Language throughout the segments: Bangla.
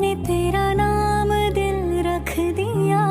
मैंने तेरा नाम दिल रख दिया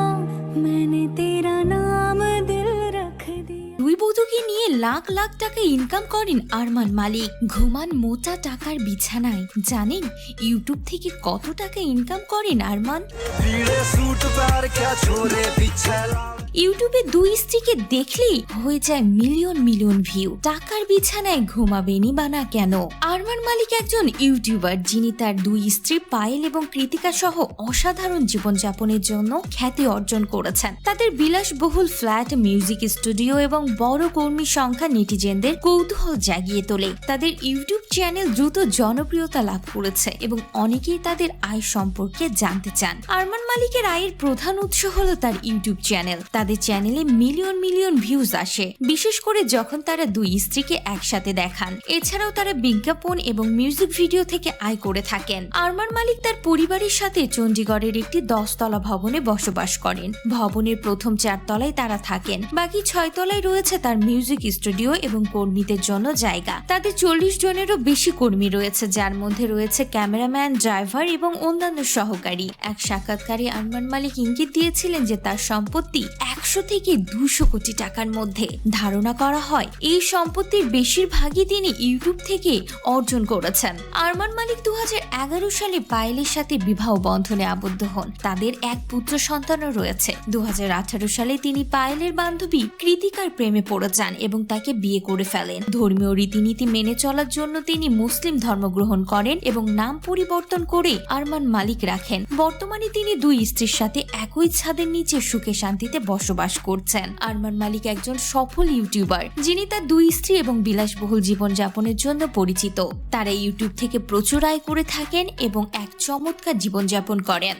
मैंने तेरा नाम दिल रख दिया দুই বধূকে নিয়ে লাখ লাখ টাকা ইনকাম করেন আরমান মালিক ঘুমান মোটা টাকার বিছানায় জানেন ইউটিউব থেকে কত টাকা ইনকাম করেন আরমান पीले सूट पैर क्या छोरे पीछे ला ইউটিউবে দুই স্ত্রীকে দেখলেই হয়ে যায় মিলিয়ন মিলিয়ন ভিউ। টাকার বিছানায় ঘুমাবেনি বা না কেন? আরমান মালিক একজন ইউটিউবার যিনি তার দুই স্ত্রী পায়েল এবং কৃতিকা সহ অসাধারণ জীবনযাপনের জন্য খ্যাতি অর্জন করেছেন। তাদের বিলাসবহুল ফ্ল্যাট, মিউজিক স্টুডিও এবং বড় কর্মী সংখ্যা নেটিজেনদের কৌতূহল জাগিয়ে তোলে। তাদের ইউটিউব চ্যানেল দ্রুত জনপ্রিয়তা লাভ করেছে এবং অনেকেই তাদের আয় সম্পর্কে জানতে চান। আরমান মালিকের আয়ের প্রধান উৎস হলো তার ইউটিউব চ্যানেল তাদের চ্যানেলে মিলিয়ন মিলিয়ন ভিউজ আসে, বিশেষ করে যখন তারা দুই স্ত্রীকে একসাথে দেখান। এছাড়াও তারা বিজ্ঞাপন এবং মিউজিক ভিডিও থেকে আয় করে থাকেন। আরমান মালিক তার পরিবারের সাথে চণ্ডীগড়ের একটি দশতলা ভবনে বসবাস করেন। ভবনের প্রথম চার তলায় তারা থাকেন। বাকি ছয় তলায় রয়েছে তার মিউজিক স্টুডিও এবং কর্মীদের জন্য জায়গা। তাদের চল্লিশ জনেরও বেশি কর্মী রয়েছে, যার মধ্যে রয়েছে ক্যামেরাম্যান, ড্রাইভার এবং অন্যান্য সহকারী। এক সাক্ষাৎকারে আরমান মালিক ইঙ্গিত দিয়েছিলেন যে তার সম্পত্তি একশো থেকে দুশো কোটি টাকার মধ্যে। ধারণা করা হয়, এই সম্পত্তির বেশিরভাগই তিনি ইউটিউব থেকে অর্জন করেছেন। আরমান মালিক দু হাজার এগারো সালে পায়েলের সাথে বিবাহ বন্ধনে আবদ্ধ হন। তাদের এক পুত্র সন্তানও রয়েছে। দু হাজার আঠারো সালে তিনি পায়েলের বান্ধবী কৃতিকার প্রেমে পড়ে যান এবং তাকে বিয়ে করে ফেলেন। ধর্মীয় রীতিনীতি মেনে চলার জন্য তিনি মুসলিম ধর্ম গ্রহণ করেন এবং নাম পরিবর্তন করে আরমান মালিক রাখেন। বর্তমানে তিনি দুই স্ত্রীর সাথে একই ছাদের নিচে সুখে শান্তিতে বসবাস করছেন। আরমান মালিক একজন সফল ইউটিউবার, যিনি তার দুই স্ত্রী এবং বিলাসবহুল জীবনযাপনের জন্য পরিচিত। তারা ইউটিউব থেকে প্রচুর আয় করে থাকেন এবং এক চমৎকার জীবনযাপন করেন।